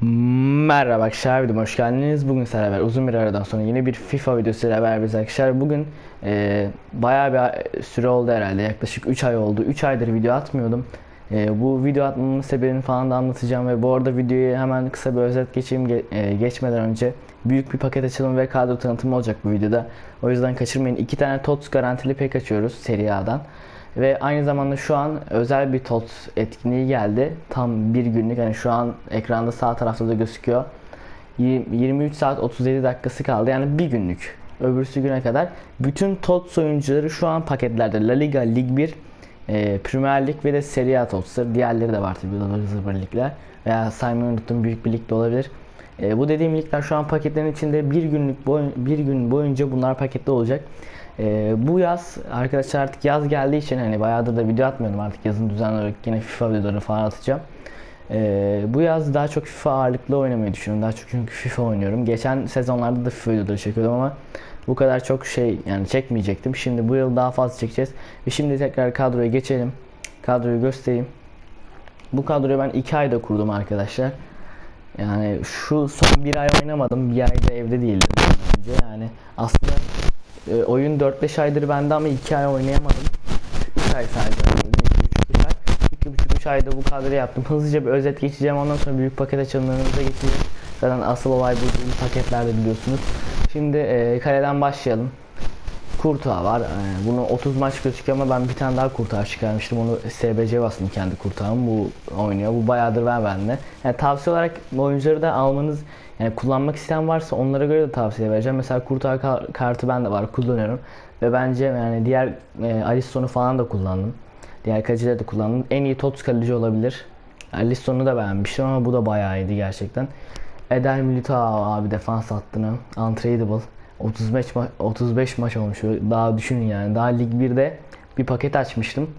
Merhaba arkadaşlar, videoma hoş geldiniz. Bugün sizlerle beraber uzun bir aradan sonra yeni bir FIFA videosuyla beraberiz arkadaşlar. Bugün e, bayağı bir süre oldu herhalde, yaklaşık 3 ay oldu. 3 aydır video atmıyordum. E, bu video atmamın sebebini falan da anlatacağım ve bu arada videoyu hemen kısa bir özet geçeyim ge- e, geçmeden önce. Büyük bir paket açılımı ve kadro tanıtımı olacak bu videoda. O yüzden kaçırmayın. 2 tane TOTS garantili pek açıyoruz Serie A'dan. Ve aynı zamanda şu an özel bir TOTS etkinliği geldi. Tam bir günlük. Yani şu an ekranda sağ tarafta da gözüküyor. Yi- 23 saat 37 dakikası kaldı. Yani bir günlük. Öbürsü güne kadar. Bütün TOTS oyuncuları şu an paketlerde. La Liga, Lig 1, e, Premier Lig ve de Serie A TOTS'ları. Diğerleri de var tabii. Ivır zıvır ligler. Veya saymayı unuttum büyük bir lig de olabilir. E, bu dediğim ligler şu an paketlerin içinde bir günlük boy, bir gün boyunca bunlar pakette olacak. Ee, bu yaz arkadaşlar artık yaz geldiği için hani bayağıdır da video atmıyorum artık yazın düzenli olarak yine FIFA videoları falan atacağım. Ee, bu yaz daha çok FIFA ağırlıklı oynamayı düşünüyorum. Daha çok çünkü FIFA oynuyorum. Geçen sezonlarda da FIFA videoları çekiyordum ama bu kadar çok şey yani çekmeyecektim. Şimdi bu yıl daha fazla çekeceğiz. Ve şimdi tekrar kadroya geçelim. Kadroyu göstereyim. Bu kadroyu ben 2 ayda kurdum arkadaşlar. Yani şu son bir ay oynamadım. Bir ayda evde değildim önce. Yani aslında e, oyun 4-5 aydır bende ama 2 ay oynayamadım. 3 ay sadece oynadım. 2,5 ay. 2,5-3 ayda bu kadroyu yaptım. Hızlıca bir özet geçeceğim. Ondan sonra büyük paket açılımlarımıza geçeceğiz. Zaten asıl olay bu paketlerde biliyorsunuz. Şimdi e, kaleden başlayalım. Kurtuğa var. Ee, bunu 30 maç gözüküyor ama ben bir tane daha kurtağı çıkarmıştım. Onu SBC bastım kendi kurtağım. Bu oynuyor. Bu bayağıdır var bende. Yani tavsiye olarak oyuncuları da almanız yani kullanmak isteyen varsa onlara göre de tavsiye vereceğim. Mesela kurtağı ka- kartı bende var. Kullanıyorum. Ve bence yani diğer e, Alisson'u falan da kullandım. Diğer kalecileri de kullandım. En iyi TOTS kaleci olabilir. Alisson'u da beğenmiştim ama bu da bayağı iyiydi gerçekten. Eder Militao abi defans hattını. Untradeable. 35 ma 35 maç olmuş. Daha düşünün yani. Daha Lig 1'de bir paket açmıştım.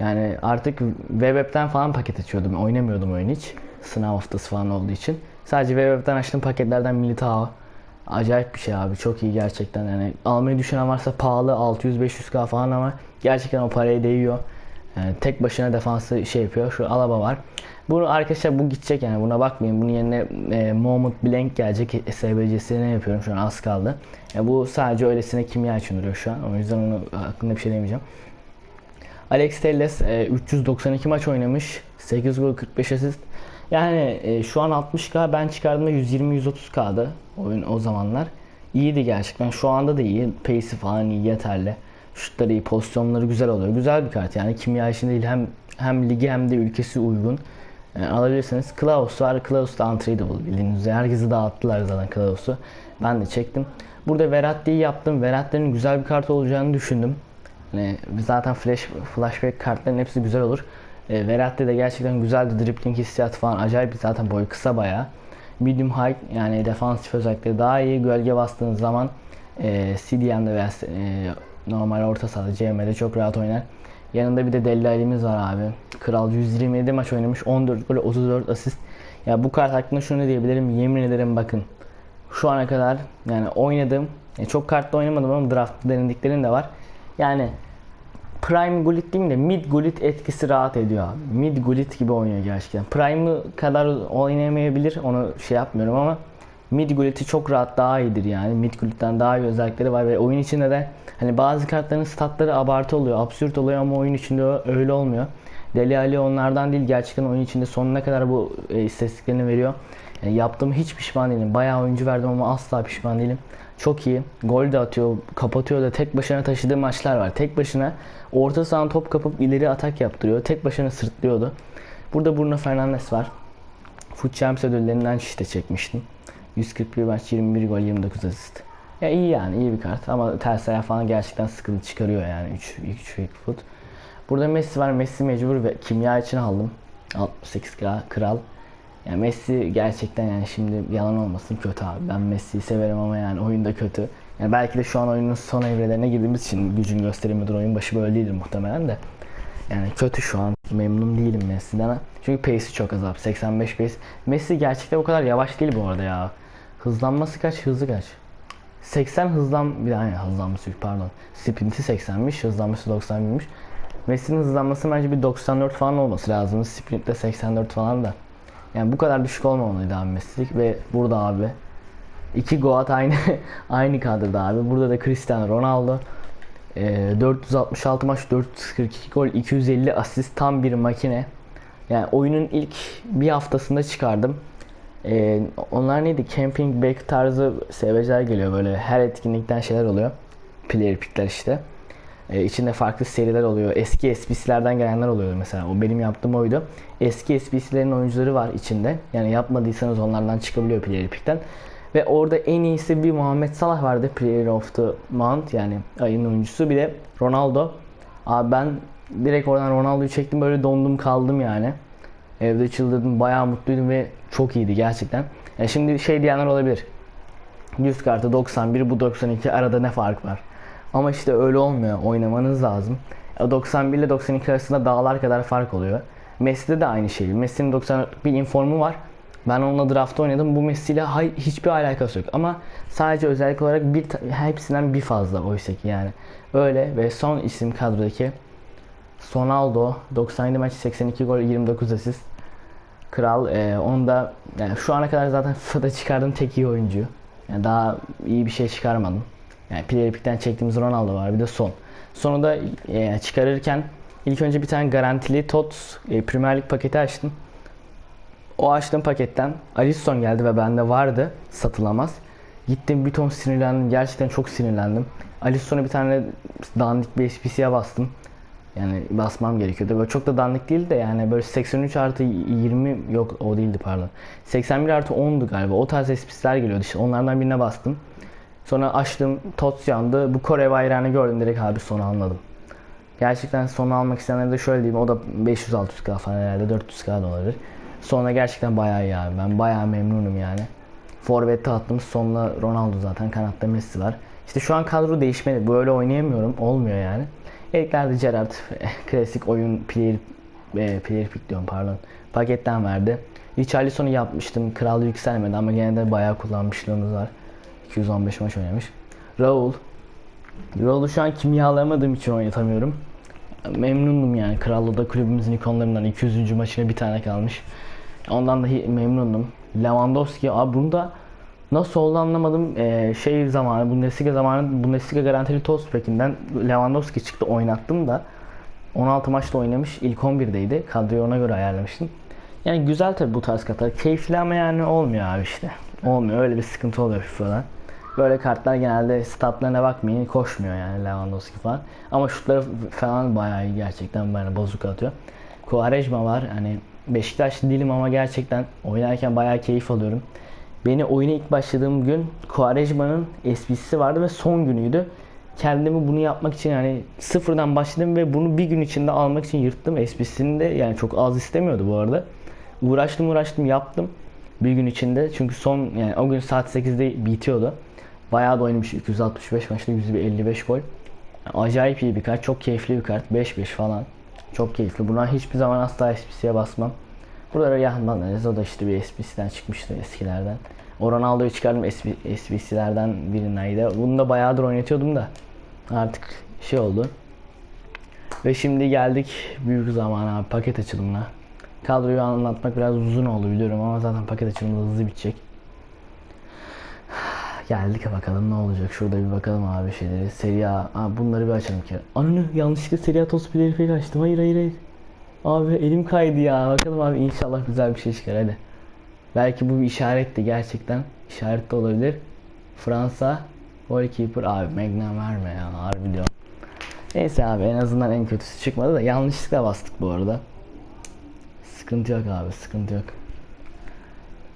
Yani artık web falan paket açıyordum. Oynamıyordum oyun hiç. Sınav haftası falan olduğu için. Sadece web açtığım paketlerden Militao. Acayip bir şey abi. Çok iyi gerçekten. Yani almayı düşünen varsa pahalı 600-500k falan ama gerçekten o paraya değiyor. Yani tek başına defansı şey yapıyor. Şu Alaba var. Bunu arkadaşlar bu gidecek yani buna bakmayın. Bunun yerine e, Moment Blank gelecek. SBC'sine yapıyorum şu an az kaldı. Ya bu sadece öylesine kimya için duruyor şu an. O yüzden onu hakkında bir şey demeyeceğim. Alex Telles e, 392 maç oynamış. 8 gol 45 asist. Yani e, şu an 60k ben çıkardığımda 120-130k'dı oyun o zamanlar. İyiydi gerçekten. Şu anda da iyi. Pace'i falan iyi yeterli. Şutları iyi, pozisyonları güzel oluyor. Güzel bir kart yani kimya için değil hem hem ligi hem de ülkesi uygun. Yani alabilirsiniz. Klaus var. Klaus da untradeable bildiğiniz üzere. Herkesi dağıttılar zaten Klaus'u. Ben de çektim. Burada Verratti'yi yaptım. Verratti'nin güzel bir kart olacağını düşündüm. Yani zaten flash flashback kartların hepsi güzel olur. E, Verratti de gerçekten güzeldi. Dribbling hissiyatı falan acayip. Zaten boyu kısa bayağı. Medium high yani defansif özellikleri daha iyi. Gölge bastığınız zaman e, CDM'de veya e, normal orta sahada CM'de çok rahat oynar. Yanında bir de Deli Ali'miz var abi. Kral 127 maç oynamış. 14 gol 34 asist. Ya bu kart hakkında şunu diyebilirim. Yemin ederim bakın. Şu ana kadar yani oynadım. Yani çok kartla oynamadım ama draft denediklerim de var. Yani Prime Gullit değil de Mid Gullit etkisi rahat ediyor abi. Mid Gullit gibi oynuyor gerçekten. Prime'ı kadar oynayamayabilir onu şey yapmıyorum ama Mid Gullit'i çok rahat daha iyidir yani. Mid Gullit'ten daha iyi özellikleri var ve oyun içinde de hani bazı kartların statları abartı oluyor, absürt oluyor ama oyun içinde öyle olmuyor. Deli Ali onlardan değil gerçekten oyun içinde sonuna kadar bu e, istatistiklerini veriyor. Yani yaptığım hiç pişman değilim. Bayağı oyuncu verdim ama asla pişman değilim. Çok iyi. Gol de atıyor, kapatıyor da tek başına taşıdığı maçlar var. Tek başına orta sahadan top kapıp ileri atak yaptırıyor. Tek başına sırtlıyordu. Burada Bruno Fernandes var. Foot Champs ödüllerinden işte çekmiştim. 141 maç, 21 gol, 29 asist. Ya iyi yani, iyi bir kart ama ters ayağı falan gerçekten sıkıntı çıkarıyor yani 3 3 foot. Burada Messi var. Messi mecbur ve kimya için aldım. 68k kral. Yani Messi gerçekten yani şimdi yalan olmasın kötü abi. Ben Messi'yi severim ama yani oyunda kötü. Yani belki de şu an oyunun son evrelerine girdiğimiz için gücün gösterimidir. Oyun başı böyle değildir muhtemelen de. Yani kötü şu an. Memnun değilim Messi'den. Çünkü pace'i çok az abi. 85 pace. Messi gerçekten o kadar yavaş değil bu arada ya. Hızlanması kaç? Hızı kaç? 80 hızlan... Bir daha hızlanması yok pardon. Sprinti 80'miş. Hızlanması 91'miş. Messi'nin hızlanması bence bir 94 falan olması lazım. Sprintte 84 falan da. Yani bu kadar düşük olmamalıydı abi Messi'lik ve burada abi iki Goat aynı aynı kadroda abi. Burada da Cristiano Ronaldo. Ee, 466 maç 442 gol 250 asist tam bir makine. Yani oyunun ilk bir haftasında çıkardım. Ee, onlar neydi? Camping back tarzı SVC'ler geliyor böyle her etkinlikten şeyler oluyor. Player pickler işte. Ee, içinde farklı seriler oluyor. Eski SBC'lerden gelenler oluyor mesela. O benim yaptığım oydu. Eski SBC'lerin oyuncuları var içinde. Yani yapmadıysanız onlardan çıkabiliyor Player pickten. Ve orada en iyisi bir Muhammed Salah vardı. Player of the Month yani ayın oyuncusu. Bir de Ronaldo. Abi ben direkt oradan Ronaldo'yu çektim böyle dondum kaldım yani. Evde çıldırdım bayağı mutluydum ve çok iyiydi gerçekten. Yani şimdi şey diyenler olabilir. 100 kartı 91 bu 92 arada ne fark var? Ama işte öyle olmuyor. Oynamanız lazım. E, 91 ile 92 arasında dağlar kadar fark oluyor. Messi'de de aynı şey. Messi'nin 90 bir informu var. Ben onunla draft oynadım. Bu Messi ile hiçbir alakası yok. Ama sadece özellik olarak bir hepsinden bir fazla oysa ki yani. Öyle ve son isim kadrodaki Sonaldo 97 maç 82 gol 29 asist. Kral e, onu da yani şu ana kadar zaten FIFA'da çıkardığım tek iyi oyuncu. Yani daha iyi bir şey çıkarmadım. Yani Player Pick'ten çektiğimiz Ronaldo var bir de son. Sonu da e, çıkarırken ilk önce bir tane garantili TOTS e, Premier Lig paketi açtım. O açtığım paketten Alisson geldi ve bende vardı satılamaz. Gittim bir ton sinirlendim. Gerçekten çok sinirlendim. Alisson'a bir tane dandik bir SPC'ye bastım. Yani basmam gerekiyordu. Böyle çok da dandik değil de yani böyle 83 artı 20 yok o değildi pardon. 81 artı 10'du galiba. O tarz SPC'ler geliyordu işte. Onlardan birine bastım. Sonra açtım. TOTS yandı. Bu Kore bayrağını gördüm direkt abi sonu anladım. Gerçekten sonu almak isteyenlere de şöyle diyeyim. O da 500-600k falan herhalde 400k da olabilir. Sonra gerçekten bayağı iyi abi. Ben bayağı memnunum yani. Forvet'te attım. Sonla Ronaldo zaten. Kanatta Messi var. İşte şu an kadro değişmedi. Böyle oynayamıyorum. Olmuyor yani. Eriklerde Gerrard klasik oyun player, e, player pick diyorum pardon. Paketten verdi. Richarlison'u yapmıştım. Kral yükselmedi ama gene de bayağı kullanmışlığımız var. 215 maç oynamış. Raul. Raul'u şu an kimyalamadığım için oynatamıyorum. Memnundum yani. Krallı'da kulübümüzün ikonlarından 200. maçına bir tane kalmış. Ondan da memnundum. Lewandowski abi bunda nasıl oldu anlamadım. Ee, şey zamanı Bundesliga zamanı Bundesliga garantili toz pekinden Lewandowski çıktı oynattım da 16 maçta oynamış. ilk 11'deydi. Kadroyu ona göre ayarlamıştım. Yani güzel tabi bu tarz kartlar. Keyifli ama yani olmuyor abi işte. Olmuyor. Öyle bir sıkıntı oluyor FIFA'da. Böyle kartlar genelde statlarına bakmayın koşmuyor yani Lewandowski falan. Ama şutları falan bayağı iyi gerçekten bayağı bozuk atıyor. Quaresma var hani Beşiktaşlı değilim ama gerçekten oynarken bayağı keyif alıyorum. Beni oyuna ilk başladığım gün Quaresma'nın SBC'si vardı ve son günüydü. Kendimi bunu yapmak için yani sıfırdan başladım ve bunu bir gün içinde almak için yırttım. SBC'sini de yani çok az istemiyordu bu arada. Uğraştım uğraştım yaptım bir gün içinde. Çünkü son yani o gün saat 8'de bitiyordu. Bayağı da oynamış 265 maçta 155 gol. Yani acayip iyi bir kart. Çok keyifli bir kart. 5-5 falan. Çok keyifli. Buna hiçbir zaman asla SPC'ye basmam. Burada Riyad Mahrez o da işte bir SPC'den çıkmıştı eskilerden. O Ronaldo'yu çıkardım SPC'lerden birindeydi. Bunu da bayağıdır oynatıyordum da artık şey oldu. Ve şimdi geldik büyük zaman abi paket açılımına. Kadroyu anlatmak biraz uzun oldu biliyorum ama zaten paket açılımı hızlı bitecek. Geldik bakalım ne olacak. Şurada bir bakalım abi şeyleri. Serie A. Aa, bunları bir açalım ki. Ananı yanlışlıkla Serie A toz player'i açtım. Hayır hayır hayır. Abi elim kaydı ya. Bakalım abi inşallah güzel bir şey çıkar hadi. Belki bu bir işaretti gerçekten. İşaret de olabilir. Fransa goalkeeper abi Magnan verme ya harbi diyorum. Neyse abi en azından en kötüsü çıkmadı da yanlışlıkla bastık bu arada. Sıkıntı yok abi sıkıntı yok.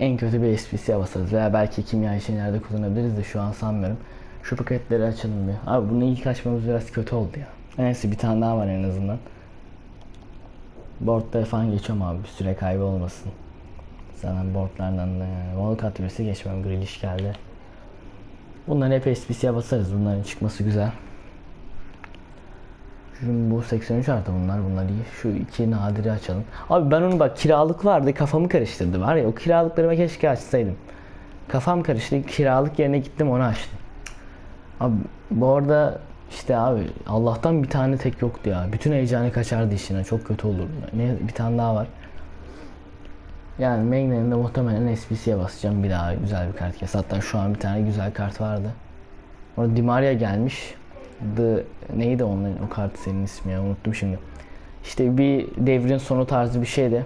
En kötü bir SPC'ye basarız veya belki kimya işlerde kullanabiliriz de şu an sanmıyorum. Şu paketleri açalım bir. Abi bunu ilk açmamız biraz kötü oldu ya. Neyse bir tane daha var en azından. Board'da falan geçiyorum abi bir süre kaybı olmasın. Zaten boardlardan da yani. Walcott verisi geçmem Grealish geldi. Bunları hep SPC'ye basarız. Bunların çıkması güzel. Şimdi bu 83 artı bunlar bunlar iyi. Şu iki nadiri açalım. Abi ben onu bak kiralık vardı kafamı karıştırdı var ya o kiralıkları ben keşke açsaydım. Kafam karıştı kiralık yerine gittim onu açtım. Abi bu arada işte abi Allah'tan bir tane tek yoktu ya. Bütün heyecanı kaçardı işine çok kötü olurdu. Ne bir tane daha var. Yani Magnan'ın da muhtemelen SBC'ye basacağım bir daha güzel bir kart kes. Hatta şu an bir tane güzel kart vardı. Orada Di Maria gelmiş. The neydi onun o kart senin ismi ya unuttum şimdi. İşte bir devrin sonu tarzı bir şeydi.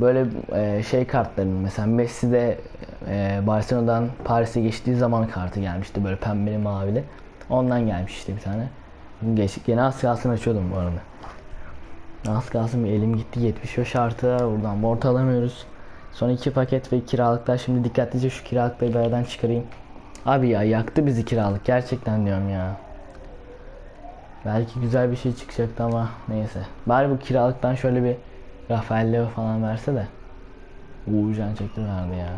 Böyle e, şey kartların mesela Messi de e, Barcelona'dan Paris'e geçtiği zaman kartı gelmişti böyle pembeli mavili. Ondan gelmiş işte bir tane. Geç, gene az kalsın açıyordum bu arada. Az kalsın bir elim gitti 75 artı buradan board alamıyoruz. Son iki paket ve kiralıklar şimdi dikkatlice şu kiralıkları bir çıkarayım. Abi ya yaktı bizi kiralık gerçekten diyorum ya. Belki güzel bir şey çıkacaktı ama neyse. Bari bu kiralıktan şöyle bir Rafael Leo falan verse de. Uğurcan çekti verdi ya.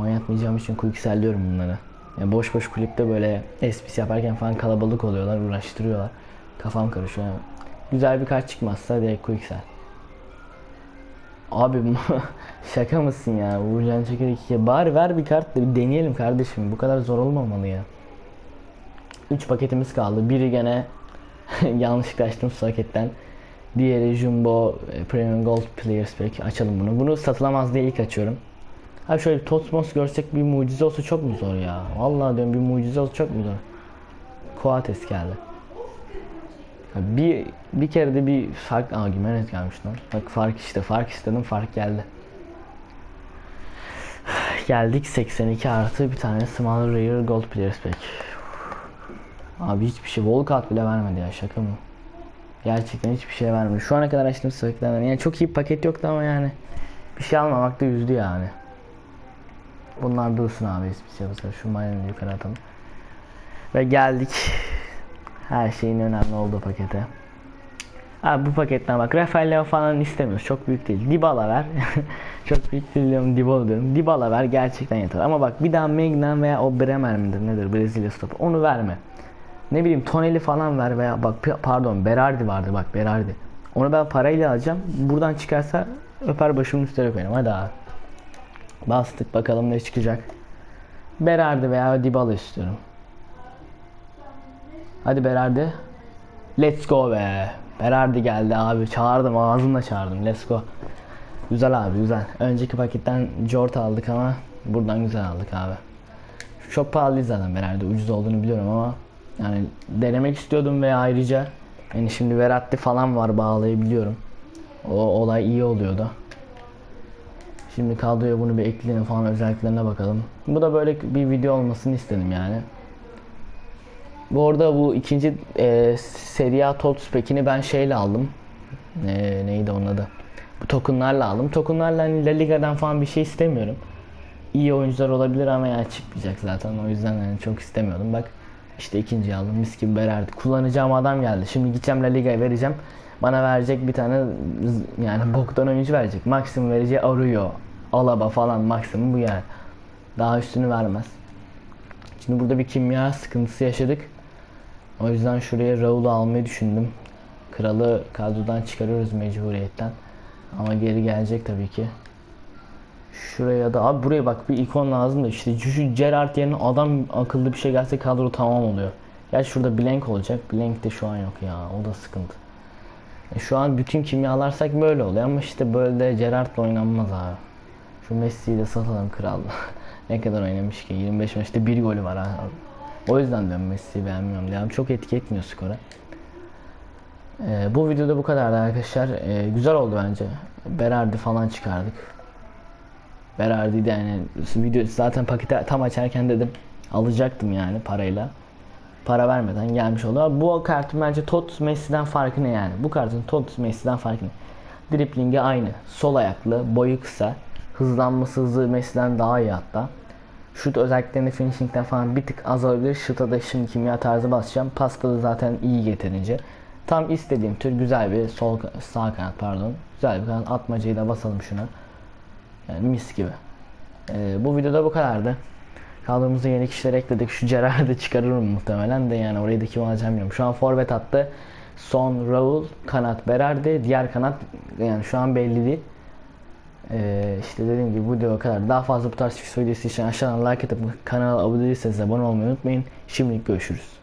Oynatmayacağım için quickselliyorum bunları. Yani boş boş kulüpte böyle espris yaparken falan kalabalık oluyorlar, uğraştırıyorlar. Kafam karışıyor. Yani güzel bir kart çıkmazsa direkt quicksell. Abi şaka mısın ya? Uğurcan Çakır 2 Bari ver bir kart da bir deneyelim kardeşim. Bu kadar zor olmamalı ya. 3 paketimiz kaldı. Biri gene yanlışlıkla açtım su paketten. Diğeri Jumbo e, Premium Gold Players Pack. Açalım bunu. Bunu satılamaz diye ilk açıyorum. Abi şöyle bir Tosmos görsek bir mucize olsa çok mu zor ya? Vallahi diyorum bir mucize olsa çok mu zor? Coates geldi. Bir bir kere de bir fark Aa Gimenez gelmiş lan. Bak fark işte fark istedim fark geldi. Geldik 82 artı bir tane Small Rare Gold Players Pack. Abi hiçbir şey Volkat bile vermedi ya şaka mı? Gerçekten hiçbir şey vermedi. Şu ana kadar açtığım sıklıklardan yani çok iyi paket yoktu ama yani bir şey almamak da üzdü yani. Bunlar dursun abi hiçbir şey yapasa. Şu mayonu yukarı atalım. Ve geldik her şeyin önemli olduğu pakete. Abi bu paketten bak Rafael falan istemiyoruz. Çok büyük değil. Dybala ver. Çok büyük değil diyorum Dybala diyorum. Dybala ver gerçekten yeter. Ama bak bir daha Magnan veya o Bremer midir nedir Brezilya stopu onu verme. Ne bileyim Toneli falan ver veya bak pardon Berardi vardı bak Berardi. Onu ben parayla alacağım. Buradan çıkarsa öper başımın üstüne koyarım. Hadi abi. Bastık bakalım ne çıkacak. Berardi veya Dybala istiyorum. Hadi Berardi. Let's go be. Berardi geldi abi. Çağırdım ağzımla çağırdım. Let's go. Güzel abi güzel. Önceki paketten Jort aldık ama buradan güzel aldık abi. Çok pahalı zaten Berardi. Ucuz olduğunu biliyorum ama yani denemek istiyordum ve ayrıca yani şimdi Veratti falan var bağlayabiliyorum. O olay iyi oluyordu. Şimdi kadroya bunu bir ekleyelim falan özelliklerine bakalım. Bu da böyle bir video olmasını istedim yani. Bu arada bu ikinci e, Serie A Top Spek'ini ben şeyle aldım. E, neydi onun adı? Bu tokenlarla aldım. Tokenlarla hani La Liga'dan falan bir şey istemiyorum. İyi oyuncular olabilir ama yani çıkmayacak zaten. O yüzden yani çok istemiyordum. Bak işte ikinci aldım. Mis gibi Berardi. Kullanacağım adam geldi. Şimdi gideceğim La Liga'ya vereceğim. Bana verecek bir tane yani boktan oyuncu verecek. Maksimum vereceği Arroyo, Alaba falan maksimum bu yani. Daha üstünü vermez. Şimdi burada bir kimya sıkıntısı yaşadık. O yüzden şuraya Raul'u almayı düşündüm. Kralı kadrodan çıkarıyoruz mecburiyetten. Ama geri gelecek tabii ki. Şuraya da abi buraya bak bir ikon lazım da işte şu Gerrard yerine adam akıllı bir şey gelse kadro tamam oluyor. Gerçi şurada blank olacak. Blank de şu an yok ya. O da sıkıntı. E şu an bütün kimyalarsak böyle oluyor ama işte böyle de Gerrard'la oynanmaz abi. Şu Messi'yi de satalım kral. ne kadar oynamış ki? 25 maçta bir golü var ha. O yüzden diyorum Messi'yi beğenmiyorum. Abi Çok etki etmiyor skora. Ee, bu videoda bu kadardı arkadaşlar. Ee, güzel oldu bence. Berardi falan çıkardık. Berardi de yani video zaten paketi tam açarken dedim alacaktım yani parayla. Para vermeden gelmiş oldu. Bu kartın bence Totus Messi'den farkı ne yani? Bu kartın Totus Messi'den farkı ne? Driplingi aynı. Sol ayaklı, boyu kısa. Hızlanması hızı Messi'den daha iyi hatta. Şut özelliklerini finishing'den falan bir tık az olabilir. Şuta da şimdi kimya tarzı basacağım. Pasta da zaten iyi yeterince. Tam istediğim tür güzel bir sol sağ kanat pardon. Güzel bir kanat atmacayı basalım şuna. Yani mis gibi. Ee, bu videoda bu kadardı. Kadromuza yeni kişiler ekledik. Şu Gerard'ı çıkarırım muhtemelen de yani orayı da kim alacağım bilmiyorum. Şu an forvet attı. Son Raul, kanat Berardi, diğer kanat yani şu an belli değil. Ee, işte dediğim gibi bu video kadar. Daha fazla bu tarz video videosu için aşağıdan like atıp kanala abone değilseniz abone olmayı unutmayın. Şimdilik görüşürüz.